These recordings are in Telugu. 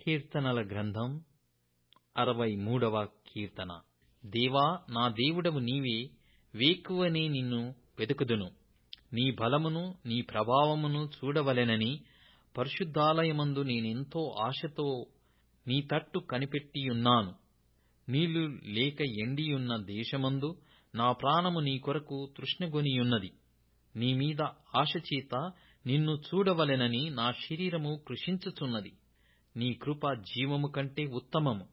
కీర్తనల గ్రంథం అరవై మూడవ కీర్తన. దేవా నా దేవుడవు నీవే వేకువనే నిన్ను వెతుకుదును. నీ బలమును నీ ప్రభావమును చూడవలెనని పరిశుద్ధాలయమందు నేనెంతో ఆశతో నీ తట్టు కనిపెట్టియున్నాను. నీళ్ళు లేక ఎండియున్న దేశమందు నా ప్రాణము నీ కొరకు తృష్ణగొనియున్నది. నీ మీద ఆశచేత నిన్ను చూడవలెనని నా శరీరము కృషించుచున్నది. నీ కృప జీవము కంటే ఉత్తమము.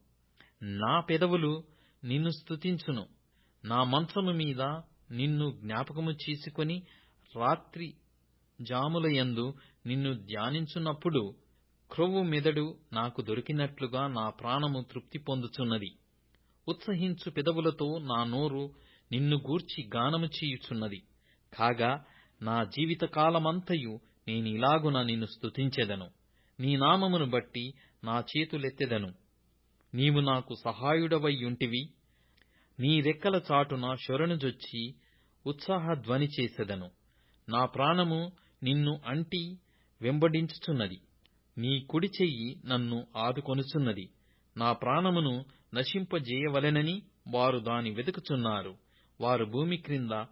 నా పెదవులు నిన్ను స్తుతించును. నా మంచము మీద నిన్ను జ్ఞాపకము చేసుకొని రాత్రి జాములయందు నిన్ను ధ్యానించున్నప్పుడు క్రొవ్వు మెదడు నాకు దొరికినట్లుగా నా ప్రాణము తృప్తి పొందుచున్నది. ఉత్సహించు పెదవులతో నా నోరు నిన్ను గూర్చి గానము చేయుచున్నది. కాగా నా జీవితకాలమంతయు నేనిలాగున నిన్ను స్తుతించెదను. నీ నామమును బట్టి నా చేతులెత్తెదను. నీవు నాకు సహాయుడవైయుంటివి నీ రెక్కల చాటున శరణుజొచ్చి ఉత్సాహధ్వని చేసెదను. నా ప్రాణము నిన్ను అంటి వెంబడించుచున్నది. నీ కుడి చెయ్యి నన్ను ఆదుకొనుచున్నది. నా ప్రాణమును నశింపజేయవలెనని వారు దాని వెతుకుచున్నారు. వారు భూమి క్రింద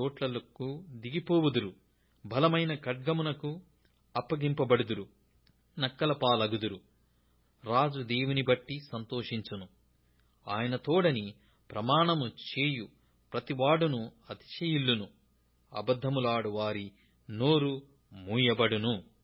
చోట్లకు దిగిపోవుదురు. బలమైన ఖడ్గమునకు అప్పగింపబడుదురు. నక్కల పాలగుదురు. రాజు దేవుని బట్టి సంతోషించును. ఆయన తోడని ప్రమాణము చేయు ప్రతివాడును అతిశయిల్లును. అబద్ధములాడు వారి నోరు మూయబడును.